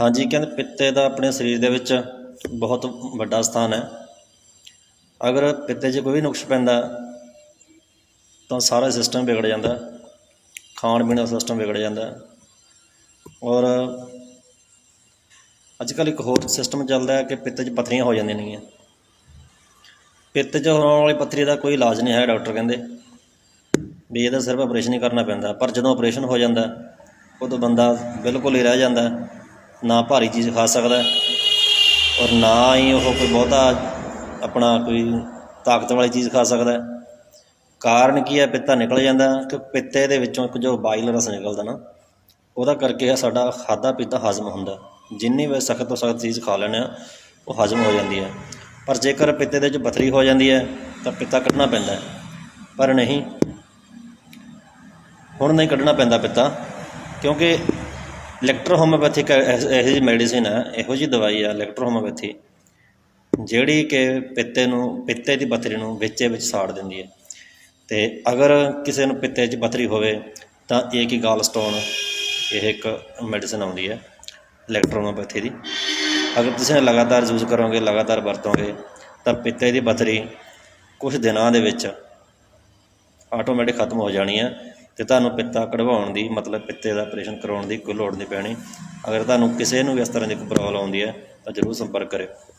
ਹਾਂਜੀ, ਕਹਿੰਦੇ ਪਿੱਤੇ ਦਾ ਆਪਣੇ ਸਰੀਰ ਦੇ ਵਿੱਚ ਬਹੁਤ ਵੱਡਾ ਸਥਾਨ ਹੈ। ਅਗਰ ਪਿੱਤੇ 'ਚ ਕੋਈ ਵੀ ਨੁਕਸ ਪੈਂਦਾ, ਤਾਂ ਸਾਰਾ ਸਿਸਟਮ ਵਿਗੜ ਜਾਂਦਾ, ਖਾਣ ਪੀਣ ਦਾ ਸਿਸਟਮ ਵਿਗੜ ਜਾਂਦਾ। ਔਰ ਅੱਜ ਕੱਲ੍ਹ ਇੱਕ ਹੋਰ ਸਿਸਟਮ ਚੱਲਦਾ ਹੈ ਕਿ ਪਿੱਤੇ 'ਚ ਪੱਥਰੀਆਂ ਹੋ ਜਾਂਦੀਆਂ ਨੇਗੀਆਂ। ਪਿੱਤ 'ਚ ਹੋਣ ਵਾਲੀ ਪੱਥਰੀ ਦਾ ਕੋਈ ਇਲਾਜ ਨਹੀਂ ਹੈ ਡਾਕਟਰ ਕਹਿੰਦੇ। ਵੀ ਇਹਦਾ ਸਿਰਫ ਆਪਰੇਸ਼ਨ ਹੀ ਕਰਨਾ ਪੈਂਦਾ, ਪਰ ਜਦੋਂ ਆਪਰੇਸ਼ਨ ਹੋ ਜਾਂਦਾ, ਉਦੋਂ ਬੰਦਾ ਬਿਲਕੁਲ ਹੀ ਰਹਿ ਜਾਂਦਾ। ਨਾ ਭਾਰੀ ਚੀਜ਼ ਖਾ ਸਕਦਾ ਔਰ ਨਾ ਹੀ ਉਹ ਕੋਈ ਬਹੁਤਾ ਆਪਣਾ ਕੋਈ ਤਾਕਤ ਵਾਲੀ ਚੀਜ਼ ਖਾ ਸਕਦਾ ਕਾਰਨ ਕੀ ਹੈ? ਪਿੱਤਾ ਨਿਕਲ ਜਾਂਦਾ ਕਿ ਪਿੱਤੇ ਦੇ ਵਿੱਚੋਂ ਇੱਕ ਜੋ ਬਾਈਲ ਰਸ ਨਿਕਲਦਾ ਨਾ, ਉਹਦਾ ਕਰਕੇ ਇਹ ਸਾਡਾ ਖਾਦਾ ਪੀਤਾ ਹਜ਼ਮ ਹੁੰਦਾ ਜਿੰਨੀ ਵੀ ਸਖਤ ਤੋਂ ਸਖਤ ਚੀਜ਼ ਖਾ ਲੈਂਦੇ ਆ ਉਹ ਹਜ਼ਮ ਹੋ ਜਾਂਦੀ ਹੈ। ਪਰ ਜੇਕਰ ਪਿੱਤੇ ਦੇ ਵਿੱਚ ਬਥਰੀ ਹੋ ਜਾਂਦੀ ਹੈ, ਤਾਂ ਪਿੱਤਾ ਕੱਢਣਾ ਪੈਂਦਾ ਪਰ ਨਹੀਂ, ਹੁਣ ਨਹੀਂ ਕੱਢਣਾ ਪੈਂਦਾ ਪਿੱਤਾ, ਕਿਉਂਕਿ ਇਲੈਕਟ੍ਰੋ ਹੋਮੋਪੈਥਿਕ ਇਹੋ ਜਿਹੀ ਮੈਡੀਸਿਨ ਹੈ ਇਹੋ ਜਿਹੀ ਦਵਾਈ ਆ ਇਲੈਕਟ੍ਰੋ ਹੋਮੋਪੈਥੀ ਜਿਹੜੀ ਕਿ ਪਿੱਤੇ ਨੂੰ, ਪਿੱਤੇ ਦੀ ਪਥਰੀ ਨੂੰ ਵਿੱਚੇ ਵਿੱਚ ਸਾੜ ਦਿੰਦੀ ਹੈ। ਤੇ ਅਗਰ ਕਿਸੇ ਨੂੰ ਪਿੱਤੇ 'ਚ ਪਥਰੀ ਹੋਵੇ, ਤਾਂ ਇਹ ਕੀ ਗਾਲ ਸਟੋਨ ਇਹ ਇੱਕ ਮੈਡੀਸਨ ਆਉਂਦੀ ਹੈ ਇਲੈਕਟ੍ਰੋਮੋਪੈਥੀ ਦੀ। ਅਗਰ ਤੁਸੀਂ ਲਗਾਤਾਰ ਯੂਜ਼ ਕਰੋਗੇ, ਲਗਾਤਾਰ ਵਰਤੋਗੇ, ਤਾਂ ਪਿੱਤੇ ਦੀ ਪਥਰੀ ਕੁਝ ਦਿਨਾਂ ਦੇ ਵਿੱਚ ਆਟੋਮੈਟਿਕ ਖਤਮ ਹੋ ਜਾਣੀ ਹੈ। ਤੇ ਤੁਹਾਨੂੰ ਪਿੱਤਾ ਕਢਵਾਉਣ ਦੀ, ਮਤਲਬ ਪਿੱਤੇ ਦਾ ਆਪਰੇਸ਼ਨ ਕਰਾਉਣ ਦੀ ਕੋਈ ਲੋੜ ਨਹੀਂ ਪੈਣੀ। ਅਗਰ ਤੁਹਾਨੂੰ ਕਿਸੇ ਨੂੰ ਵੀ ਇਸ ਤਰ੍ਹਾਂ ਦੀ ਕੋਈ ਪ੍ਰੋਬਲਮ ਆਉਂਦੀ ਹੈ, ਤਾਂ ਜ਼ਰੂਰ ਸੰਪਰਕ ਕਰਿਓ।